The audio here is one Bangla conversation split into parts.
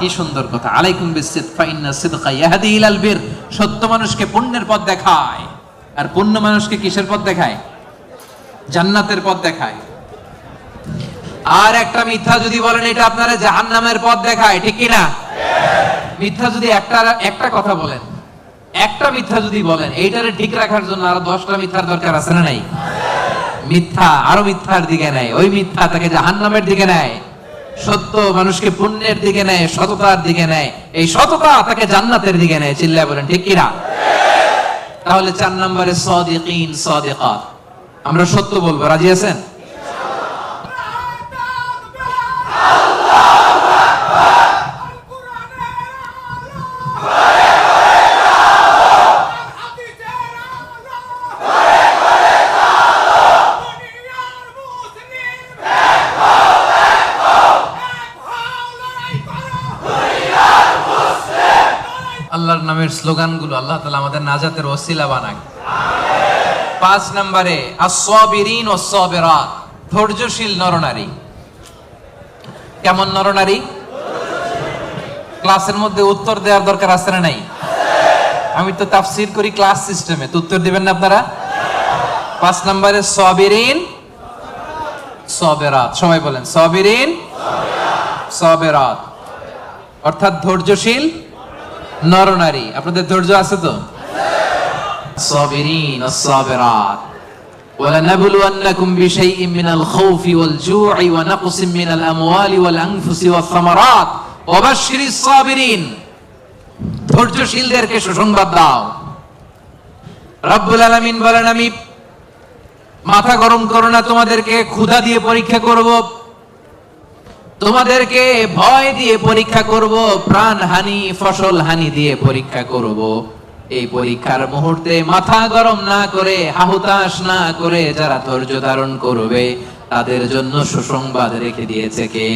কি সুন্দর কথা। আলাইকুম বিসিদকা ইন্না সিদকা ইয়াহদি ইলাল বির। সত্য মানুষকে পুণ্যের পথ দেখায়। আর পুণ্য মানুষকে কিসের পথ দেখায়? জান্নাতের পথ দেখায়। আর একটা মিথ্যা যদি বলেন, এটা আপনারা জাহান্নামের পথ দেখায়, ঠিক কি না? মিথ্যা যদি একটা একটা কথা বলেন। একটা মিথ্যা যদি বলেন, এইটারে ঠিক রাখার জন্য আরও দশটা মিথ্যার দরকার আছে না নাই? মিথ্যা আরও মিথ্যার দিকে নেয়। ওই মিথ্যা তাকে জাহান্নামের দিকে নেয়। সত্য মানুষকে পুণ্যের দিকে নেয়, সততার দিকে নেয়। এই সততা তাকে জান্নাতের দিকে নেয়, চিল্লায় বলেন, ঠিক কিনা তাহলে চার নম্বরে সদিকাত। আমরা সত্য বলব, রাজি আছেন? নামের স্লোগানগুলো আল্লাহ তালা আমাদের নাজাতের ওসিলা বানাক। পাঁচ নম্বরে আসবিরিন ধৈর্যশীল নরনারী। কেমন নরনারী? ক্লাসের মধ্যে উত্তর দেওয়ার দরকার আছে না নাই? আমি তো তাফসির করি ক্লাস সিস্টেমে, তো উত্তর দিবেন না আপনারা? পাঁচ নম্বরে, সবিরিন সবেরাত সবাই বলেন, সবিরিন সবেরাত অর্থাৎ ধৈর্যশীল নরনারী আপনাদের ধৈর্য আছে তো الصابرين الصابرات ولنبلونكم بشيء من الخوف والجوع ونقص من الأموال والأنفس والثمرات وبشر الصابرين ধৈর্যশীলদেরকে সুসংবাদ দাও রব্বুল আলামিন বলেন আমি মাথা গরম করো না তোমাদেরকে ক্ষুধা দিয়ে পরীক্ষা করব তোমাদেরকে ভয় দিয়ে পরীক্ষা করব প্রাণ হানি ফসল হানি দিয়ে পরীক্ষা করব। এই পরীক্ষার মুহূর্তে মাথা গরম না করে, হাহুতাশ না করে যারা ধৈর্য ধারণ করবে, তাদের জন্য সুসংবাদ রেখে দিয়েছে কে?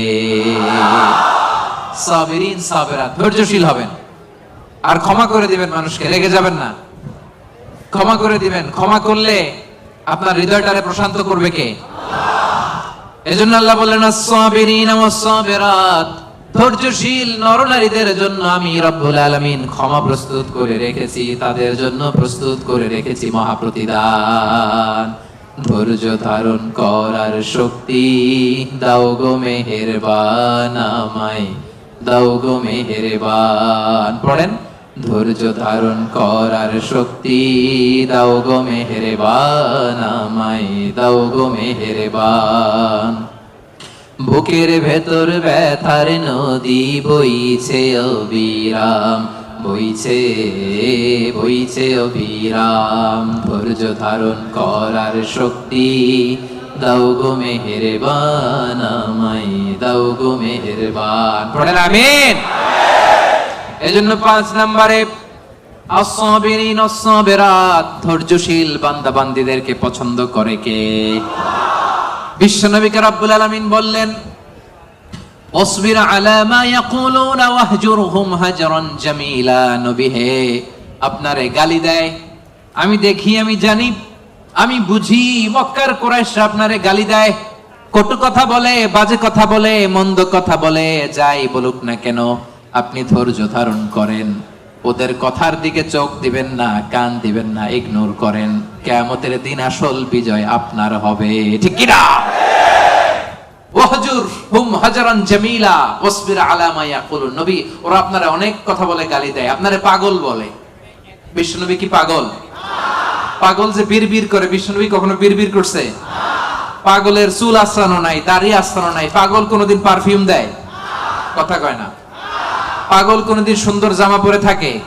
সাবিরিন, সাবেরা, ধৈর্যশীল হবেন। আর ক্ষমা করে দিবেন মানুষকে, রেগে যাবেন না। ক্ষমা করে দিবেন। ক্ষমা করলে আপনার হৃদয়টারে প্রশান্ত করবে কে? এজন্য আল্লাহ বললেন as-সাবিরিন ওয়াস-সাবিরাত, ধৈর্যশীল নরনারীদের জন্য আমি রব্বুল আলামিন ক্ষমা প্রস্তুত করে রেখেছি, তাদের জন্য প্রস্তুত করে রেখেছি মহাপ্রতিদান। ধৈর্য ধারণ করার শক্তি দাও গো মেহেরবান আমায়, দাও গো মেহেরবান। পড়েন? ধৈর্য ধারণ করার শক্তি দাও গো মেহেরবান, আমায় দাও গো মেহেরবান। বুকের ভেতর ব্যথার নদী বইছে অবিরাম, বইছে বইছে অবিরাম। ধৈর্য ধারণ করার শক্তি দাও গো মেহেরবান, আমায় দাও গো পড়েন আমিন। এজন্য পাঁচ নম্বরে অসবিরিন অসবেরাত ধৈর্যশীল বান্দা বান্দিদেরকে পছন্দ করে কে? বিশ্বনবীকে রব্বুল আলামিন বললেন, অসবির আলা মা ইয়াকুলুনা ওয়াহজুরহুম হাজরান জামিলা নবী হে, আপনারে গালি দেয়। আমি দেখি, আমি জানি, আমি বুঝি, মক্কার কুরাইশরা আপনারে গালি দেয়। কটু কথা বলে, বাজে কথা বলে, মন্দ কথা বলে, যাই বলুক না কেন। আপনি ধৈর্য ধারণ করেন। ওদের কথার দিকে চোখ দিবেন না, কান দিবেন না, ইগনোর করেন। কেয়ামতের দিন আসল বিজয় আপনার হবে। ঠিক কিনা? ওরা আপনারা অনেক কথা বলে গালি দেয়। আপনারে পাগল বলে। কি পাগল? পাগল যে করে। কখনো করছে? পাগলের চুল আশ্রানো নাই, দাড়ি আশ্রানো নাই। পাগল কোনোদিন পারফিউম দেয়? কথা কয় না। পাগল কোনোদিন সুন্দর জামা পরে থাকে?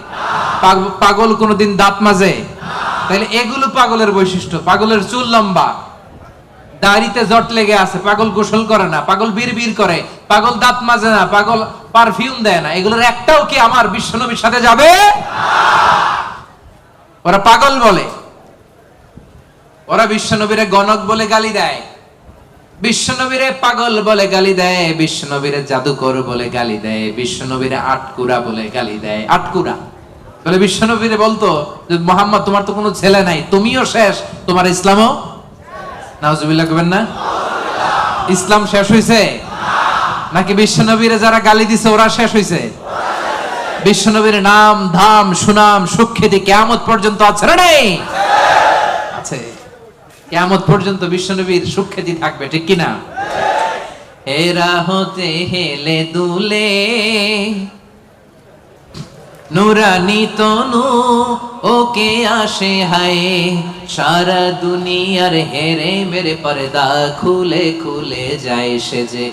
পাগ- পাগল কোনোদিন দাঁত মাজে? তাহলে এগুলো পাগলের বৈশিষ্ট্য। পাগলের চুল লম্বা। দাড়িতে জট লেগে আছে। পাগল গোসল করে না। পাগল বীর বীর করে। পাগল দাঁত মাজে না। পাগল পারফিউম দেয় না। এগুলোর একটাও কি আমার বিশ্বনবীর সাথে যাবে? ওরা পাগল বলে। ওরা বিশ্বনবীরে গণক বলে গালি দেয়। বিশ্বনবীরে পাগল বলে গালি দেয়, বিশ্বনবীরে জাদুকর বলে গালি দেয়, বিশ্বনবীরে আটকুরা বলে গালি দেয়, আটকুরা। বলে বিশ্বনবীরে বলতো যে, মোহাম্মদ, তোমার তো কোনো ছেলে নাই, তুমিও শেষ, তোমার ইসলামও নাউজুবিল্লাহ করবেন না? ইসলাম শেষ হয়েছে নাকি বিশ্বনবীরে যারা গালি দিছে, ওরা শেষ হইছে? বিশ্বনবীর নাম, ধাম, সুনাম, সুখ্যাতি কেয়ামত পর্যন্ত আছে না নেই? আছে। কেয়ামত পর্যন্ত বিশ্বনবীর সুখ্যাতি থাকবে, ঠিক কিনা? এরা হতে হেলে দুলে, নুরানি তনু, ওকে আসে হায়, সারা দুনিয়ার হেরে মেরে পর্দা খুলে খুলে যায় সে যে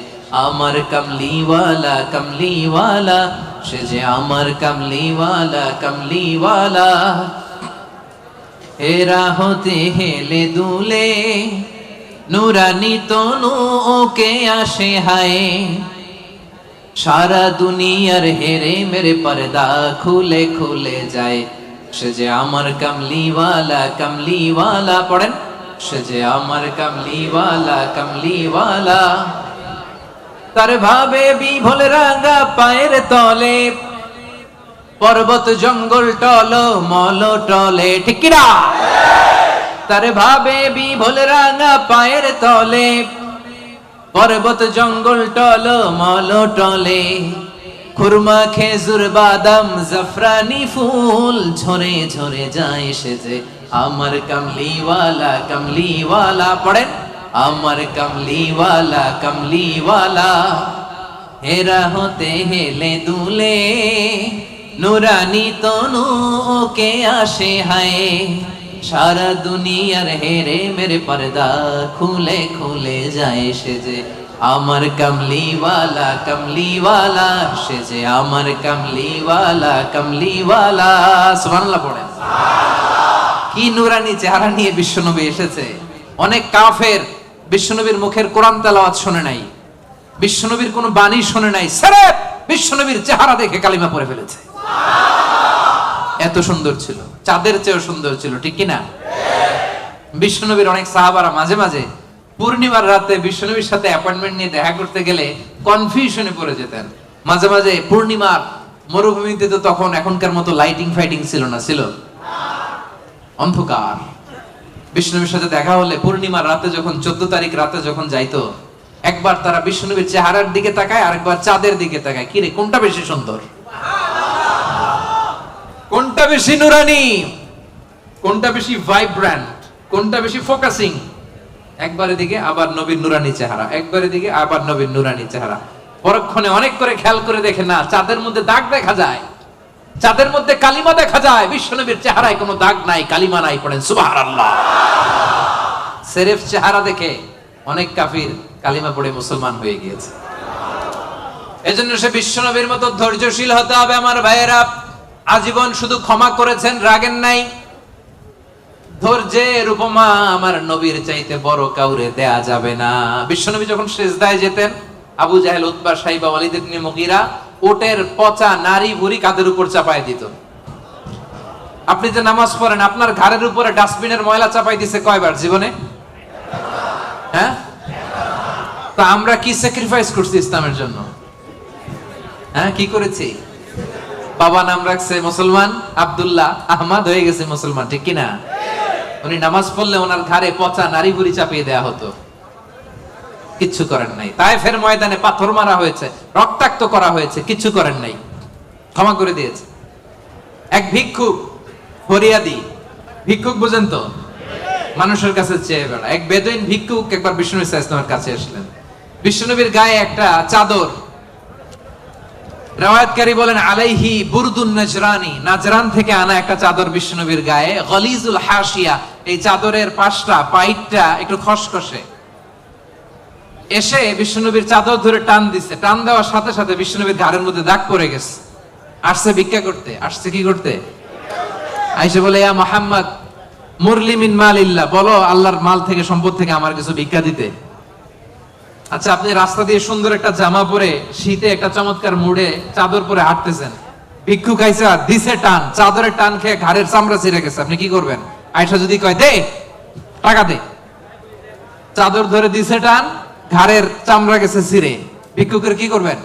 আমার কমলিওয়ালা কমলিওয়ালা, সে যে আমার কমলিওয়ালা কমলিওয়ালা। এরা হতে হেলে দুলে, নুরানি তনু ওকে আসে হায়। সারা দুনিয়ার হেরে মেরে পর্দা খুলে খুলে যায়। সে যে আমার কমলিওয়ালা কমলিওয়ালা, পড়েন? সে যে আমার কমলিওয়ালা কমলিওয়ালা। তার ভাবে বিভোল রাঙা পায়ের তলে পর্বত জঙ্গল টল, মল টলে, ঠিক কিনা? তার ভাবে বিভোল রাঙা পায়ের তলে, পর্বত জঙ্গল টল, মল টলে, খুরমা, খেজুর, বাদাম, জাফরানি ফুল, ঝরে ঝরে যায় সে যে আমার কমলিওয়ালা কমলিওয়ালা, পড়েন? আমার কমলিওয়ালা কমলিওয়ালা, হেরা হতে হেলে দুলে নুরানি তনু ওকে আসে হায়। সারা দুনিয়ার হেরে মেরে পর্দা খুলে খুলে যায় সে যে। আমার কমলিওয়ালা কমলিওয়ালা, সে যে আমার কমলিওয়ালা কমলিওয়ালা। সুবহানাল্লাহ পড়েন কি নুরানি চেহারা নিয়ে বিশ্বনবী এসেছে। অনেক কাফের বিশ্বনবীর মুখের কোরআন তেলাওয়াত শুনে নাই। বিশ্বনবীর কোনো বাণী শুনে নাই। স্রেফ বিশ্বনবীর চেহারা দেখে কালিমা পড়ে ফেলেছে। এত সুন্দর ছিল। চাঁদের চেয়েও সুন্দর ছিল, ঠিক কিনা? বিশ্বনবীর অনেক সাহাবারা মাঝে মাঝে পূর্ণিমার রাতে বিশ্বনবীর সাথে অ্যাপয়েন্টমেন্ট নিয়ে দেখা করতে গেলে কনফিউশনে পড়ে যেতেন। মাঝে মাঝে পূর্ণিমার মরুভূমিতে তো তখন এখনকার মতো লাইটিং ফাইটিং ছিল না, ছিল? অন্ধকার। বিষ্ণুবীর সাথে দেখা হলে পূর্ণিমার রাতে যখন চোদ্দ তারিখ রাতে যখন যাইতো, একবার তারা বিষ্ণুবীর চেহারার দিকে তাকায়, আরেকবার চাঁদের দিকে তাকায়। কিরে কোনটা বেশি সুন্দর? কোনটা বেশি নুরানি? কোনটা বেশি ভাইব্র্যান্ট কোনটা বেশি ফোকাসিং একবারের দিকে আবার নবীর নুরানি চেহারা। একবারের দিকে আবার নবীর নুরানি চেহারা। পরক্ষণে অনেক করে খেয়াল করে দেখে, না, চাঁদের মধ্যে দাগ দেখা যায়। চাঁদের মধ্যে কালিমা দেখা যায়। বিশ্বনবীর চেহারায় কোনো দাগ নাই, কালিমা নাই পড়েন, সুবহানাল্লাহ। সেরেফ চেহারা দেখে অনেক কাফির কালিমা পড়ে মুসলমান হয়ে গিয়েছে। এজন্য সে বিশ্বনবীর মতো ধৈর্যশীল হতে হবে আমার ভাইয়েরা। আজীবন শুধু ক্ষমা করেছেন, রাগেন নাই। ধৈর্যের উপমা আমার নবীর চাইতে বড় কাউরে দেয়া যাবে না। বিশ্বনবী যখন সেজদায় যেতেন, আবু জাহেল, উতবা, সাইবা, ওয়ালিদ ইবনে মুগীরা ওটের পচা নারী ভুরি কাদের উপর চাপায় দিত? আপনি যে নামাজ পড়েন, আপনার ঘাড়ের উপরে ডাস্টবিনের ময়লা চাপাই দিছে কয়বার জীবনে? হ্যাঁ? তা আমরা কি স্যাক্রিফাইস করছি ইসলামের জন্য? হ্যাঁ কি করেছি? বাবা নাম রাখছে মুসলমান আব্দুল্লাহ, আহমদ হয়ে গেছে মুসলমান, ঠিক কিনা? উনি নামাজ পড়লে ওনার ঘাড়ে পচা নারী বুড়ি চাপিয়ে দেয়া হতো। কিচ্ছু করেন নাই। তাই ফের ময়দানে পাথর মারা হয়েছে, রক্তাক্ত করা হয়েছে, কিচ্ছু করেন নাই। ক্ষমা করে দিয়েছে। এক ভিক্ষুক, ফরিয়াদি, ভিক্ষুক বুঝেন তো? মানুষের কাছে চেয়ে বেড়া এক বেদইন ভিক্ষুক একবার বিষ্ণু কাছে আসলেন। বিষ্ণুনবীর গায়ে একটা চাদর রাওয়ায়াতকারী বলেন, আলাইহি বুরদুন নাজরানি। নাজরান থেকে আনা একটা চাদর বিষ্ণুনবীর গায়ে, গলিজুল হাসিয়া এই চাদরের পাশটা, পাইটটা একটু খসখসে। এসে বিষ্ণুনবীর চাদর ধরে টান দিছে। টান দেওয়ার সাথে সাথে বিষ্ণুনবীর ঘাড়ের মধ্যে দাগ পড়ে গেছে। আসছে ভিক্ষা করতে। আসছে কি করতে? আইসে বলে, ইয়া মোহাম্মদ, মুরলি মিন মালিল্লাহ। বলো, আল্লাহর মাল থেকে, সম্পদ থেকে আমার কিছু ভিক্ষা দিতে। আচ্ছা আপনি রাস্তা দিয়ে সুন্দর একটা জামা পরে শীতে একটা চমৎকার মুড়ে চাদর পরে হাঁটতেছেন। ভিক্ষু খাইছে দিছে টান, চাদরের টান খেয়ে ঘাড়ের চামড়া ছিঁড়ে গেছে। আপনি কি করবেন? আয়সা যদি কয়, দে, টাকা দে। চাদর ধরে দিছে টান, ঘাড়ের চামড়া গেছে ছিঁড়ে। ভিক্ষুকের কি করবেন?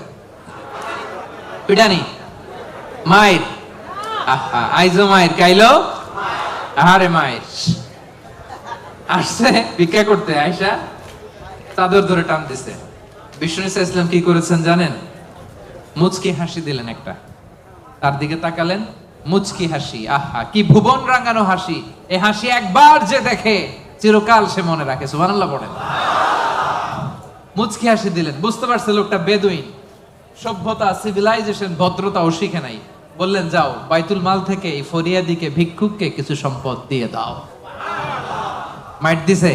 পিটানি। মায়ের। আহা, আইজো মায়ের কাইলো আহারে মায়ের। আসছে, ভিক্ষা করতে আয়সা চাদর ধরে টান দিছে। বিষ্ণু ইসা ইসলাম কি করেছেন জানেন? মুচকি হাসি দিলেন একটা। তার দিকে তাকালেন, মুচকি হাসি, আহা, কি ভুবন রাঙানো হাসি। এ হাসি একবার যে দেখে, চিরকাল সে মনে রাখে, সুবহানাল্লাহ মুচকি হাসি দিলেন, বুঝতে পারছে লোকটা বেদুইন। সভ্যতা সিভিলাইজেশন ভদ্রতাও শিখে নাই। বললেন, যাও, বাইতুল মাল থেকে এই ফরিয়াদিকে, ভিক্ষুককে কিছু সম্পদ দিয়ে দাও। মাইট দিছে